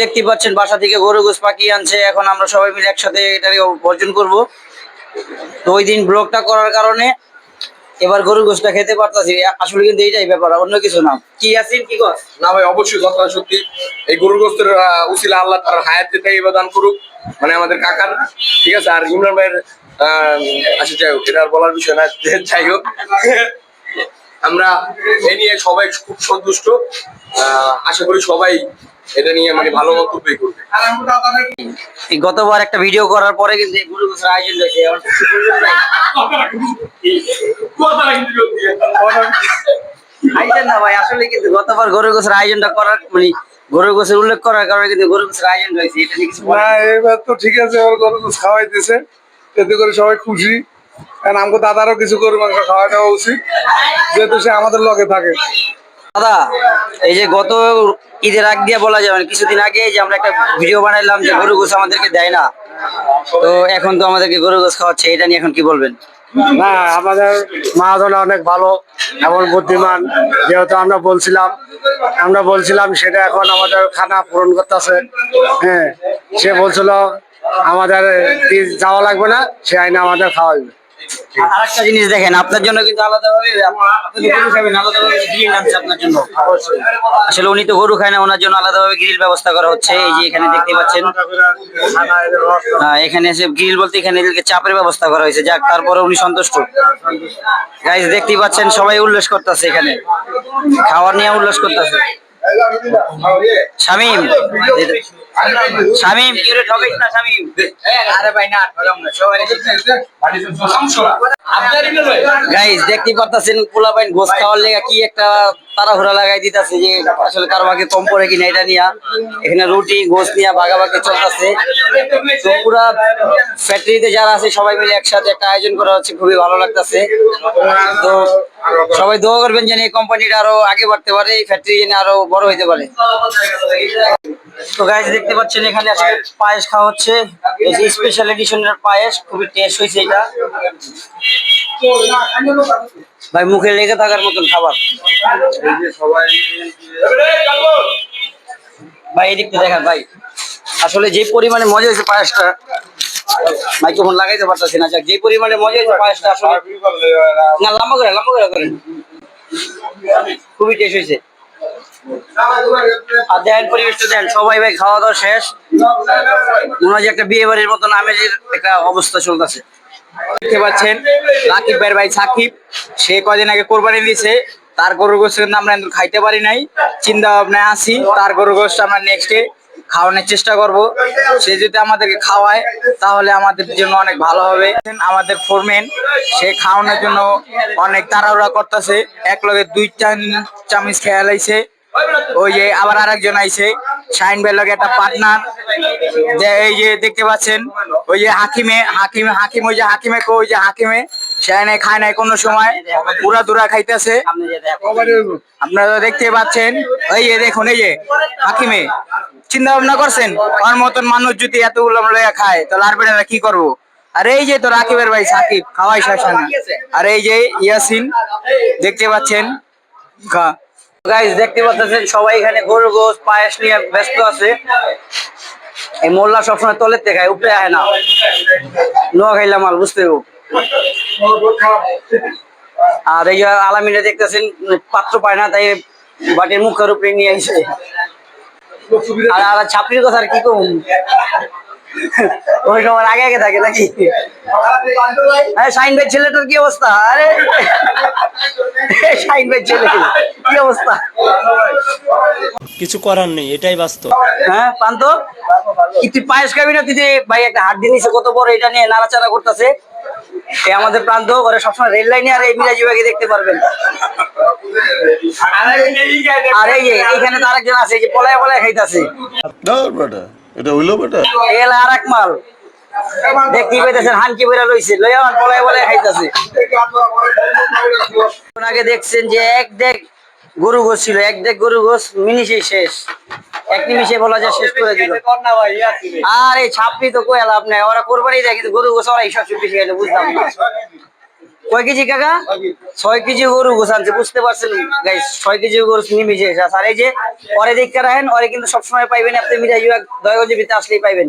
দেখতে পাচ্ছেন, বাসা থেকে গরু গোস পাখি আনছে। এখন আমরা সবাই মিলে একসাথে এটাকে বর্জন করব। তো ওই দিন ব্লগটা করার কারণে এবার গরু গোসটা খেতে পারতাছি। আসলে কিন্তু এইটাই ব্যাপার অন্য কিছু না। কি আছেন কি কর? না ভাই, অবশ্যই কথা সত্যি। এই গরুর গোস্তের উসিলা আল্লাহ তার হায়াতের তাই দান করুক মানে আমাদের কাকার, ঠিক আছে? আর ইমরান ভাইয়ের আচ্ছা যাই হোক, এটা বলার বিষয় না যাই হোক। আমরা এই নিয়ে সবাই খুব সন্তুষ্ট। আশা করি সবাই এটা নিয়ে মানে ভালো মন্তব্যই করবে এই গতবার একটা ভিডিও করার পরে কিন্তু এই গরু গোসের আয়োজন? আইছেন না ভাই আসলে কিন্তু গতবার আয়োজনটা করার মানে উল্লেখ করার কারণে কিন্তু আয়োজন হয়েছে এটা নিয়ে কিছু? না এবার তো ঠিক আছে ওর গোস খাওয়াইতেছে এতে করে সবাই খুশি কারণ আমাকে দাদারও কিছু গরু মাংস খাওয়াই দেওয়া উচিত যেহেতু সে আমাদের লগে থাকে দাদা, এই যে গত ঈদের আগ দিয়ে বলা যাবে কিছুদিন আগে যে আমরা একটা ভিডিও বানাইলাম যে গরু গোস আমাদেরকে দেয় না। তো এখন তো আমাদেরকে গরু গোস খাওয়াচ্ছে, এটা নিয়ে এখন কি বলবেন? না, আমাদের মহাজন অনেক ভালো এমন বুদ্ধিমান। যেহেতু আমরা বলছিলাম আমরা বলছিলাম সেটা এখন আমাদের খানা পূরণ করতেছে। হ্যাঁ সে বলছিল, আমাদের যাওয়া লাগবে না, সে আইনে আমাদের খাওয়াইবে। আর একটা জিনিস দেখেন আপনার জন্য কিন্তু আলাদাভাবে গরু খাবেন আলাদাভাবে গ্রিল আনছে আপনার জন্য। আসলে উনি তো গরু খায় না ওনার জন্য আলাদাভাবে গ্রিল ব্যবস্থা করা হচ্ছে। এই যে এখানে দেখতে পাচ্ছেন। হ্যাঁ, এখানে এসে গ্রিল বলতে এখানে চাপের ব্যবস্থা করা হয়েছে। যাক তারপরে উনি সন্তুষ্ট। গাইজ দেখতেই পাচ্ছেন সবাই উল্লাস করতেছে এখানে। খাওয়ার নিয়ে উল্লাস করতেছে। শামিম। শামিম। কি রে ঠকাইছ না শামিম আরে ভাই না ঠকাম না সবাই গাইজ দেখতে পারতাছেন পোলা পাইন গোস খাওয়ার লেগা কি একটা তাড়াহুড়া লাগাই দিতেছে যে আসলে কারও ভাগে কম পড়ে কিনা এটা নিয়া। এখানে রুটি, গোস নিয়া ভাগাভাগি চলতেছে। তো পুরা ফ্যাক্টরিতে যারা আছে, সবাই মিলে একসাথে একটা আয়োজন করা হচ্ছে, খুবই ভালো লাগতেছে। তো সবাই দোয়া করবেন যেন এই কোম্পানিটা আরও আগে বাড়তে পারে, এই ফ্যাক্টরি যেন আরও বড় হইতে পারে। তো গাইজ দেখতে পাচ্ছেন এখানে আসলে পায়েস খাওয়া হচ্ছে। স্পেশাল এডিশনের পায়েস, খুবই টেস্ট হয়েছে এটা। ভাই, মুখে লেগে থাকার মতন খাবার। ভাই, এদিকটা দেখেন, ভাই। আসলে যে পরিমাণে মজা হয়েছে পায়েসটা মাইক্রোফোন লাগাইতে পারতেছি না যে পরিমাণে মজা হয়েছে পায়েসটা আসলে না, লম্বা করে লম্বা করে করেন। খুবই টেস্ট হয়েছে। আর দেখেন পরিবেশটা দেন। সবাই, ভাই, খাওয়া দাওয়া শেষ। মনে হয় একটা বিয়ে বাড়ির মতন আমেজের একটা অবস্থা চলতেছে। দেখতে পাচ্ছেন, রাকিব ভাইয়ের ভাই সাকিব, সে কদিন আগে কোরবানি দিয়েছে। তার গরুর গোস্ত কিন্তু আমরা খাইতে পারি নাই। চিন্তা ভাবনায় আসি তার গরুর গোস্ত আমরা নেক্সটে খাওয়ানোর চেষ্টা করব। সে যদি আমাদেরকে খাওয়ায়, তাহলে আমাদের জন্য অনেক ভালো হবে। আমাদের ফোরম্যান সে খাওয়ানোর জন্য অনেক তাড়াহুড়া করতেছে। এক লগে দুই চামিচ খেয়াল আইছে ওই যে আবার আরেকজন আইছে শাইন ভাইয়ের লগে একটা পার্টনার যে এই যে দেখতে পাচ্ছেন ওই যে হাকিমে হাকিমে, হাকিম, ওই যে হাকিমে কো ওই যে হাকিমে, সে নাই, খায় নাই কোনো সময়, পুরা দুরা খাইতেছে। আপনারা দেখতে পাচ্ছেন, এই যে দেখুন, এই যে হাকিমে চিন্তা ভাবনা করছেন, আমার মতন মানুষ যদি এতগুলো লইয়া খায়, তাহলে আর বেটারা কি করব? আর এই যে তো রাকিবের ভাই সাকিব, খাওয়াই শেষ হয় না। আর এই যে ইয়াসিন, দেখতে পাচ্ছেন গাইজ দেখতে পাচ্ছেন, সবাই এখানে গরু গোস পায়েস নিয়ে ব্যস্ত আছে। এই মোল্লা সবসময় তলের দেখায় উপরে আয় না। নোয়া খাইলাম মাল, বুঝতে আর এই আলামিনে দেখতেছেন, পাত্র পায় না, তাই বাটির মুখের উপরে নিয়ে আইছে। আর আর ছাপড়ির কথা আর কি কম? ওই সময় আগে আগে থাকে নাকি? হ্যাঁ শাইন ভাই ছেলেটার কি অবস্থা? আরে! শাইন ভাই ছেলে কি অবস্থা? কিছু করার নেই এটাই বাস্তব। হ্যাঁ পান্ত? তুই পায়েস খাবি না? তুই যে ভাই একটা হাত দিয়ে নিছে কত বড় এটা নিয়ে নাড়াচাড়া করতেছে। এ আমাদের প্রান্ত ওরা সবসময় রেল লাইনে আর এই মিরাজি বাগে দেখতে পারবেন। আর এই যে এখানে তো আরেকজন আছে এই যে পলায় পলায় খাইতেছে। এটা হইল বেটা। এলা আর এক মাল। দেখতেই পাইতেছেন হানকি বেরা রয়েছে লইয়া আমার পলায় পলায় খাইতেছে। আগে দেখছেন যে এক দেখ গরু গোস ছিল, এক দেখ গরু গোস মিনিশে শেষ। এক নিমিশে বলা যায় শেষ করে দিল। আর এই ছাপড়ি তো কয়ে লাভ নাই, ওরা কোরবানি দেয়, কিন্তু গরু গোস ওরা এইসব চুপি শিখাইলে বুঝলাম না। কয় কেজি কাকা? ছয় কেজি গরু গোছানছে বুঝতে পারছেন? গাইস ছয় কেজি গরু নিমি শেষ। আর এই যে পরে দেখতে রাখেন, ওরে কিন্তু সবসময় পাইবেন, আপনি মিরাজ দয়গঞ্জে ভিতরে আসলেই পাইবেন।